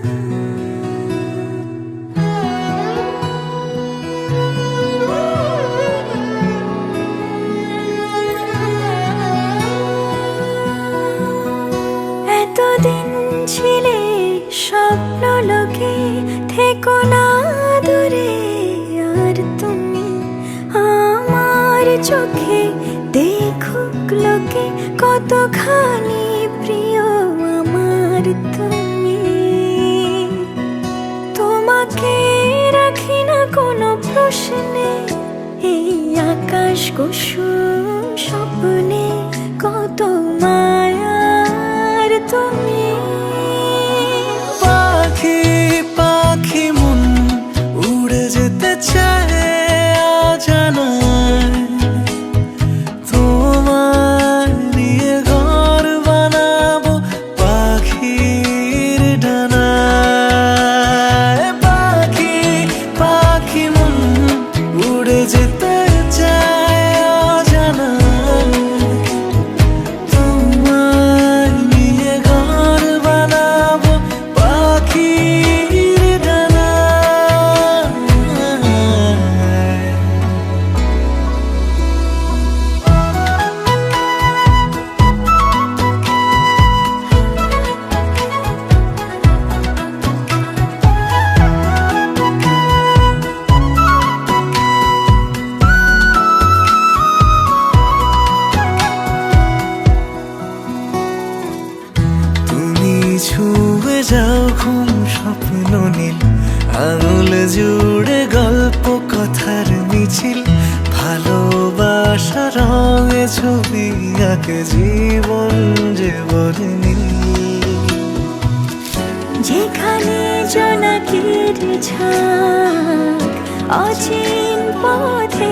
এতদিন ছিলে স্বপ্ন লোকে না আর তুমি আমার চোখে দেখুক লোকে, কতখানি প্রিয় আমার তুমি। প্রশ্নে এই আকাশ কুসুম স্বপ্নে কত gece ছুঁয়ে যাও ঘুম স্বপ্ন নীল। আঙুল জুড়ে গল্প কথার মিছিল। ভালোবাসা ছবি আঁকে জীবন যে বলে যেখানে জোনাকির ঝাঁক, অচিন পথে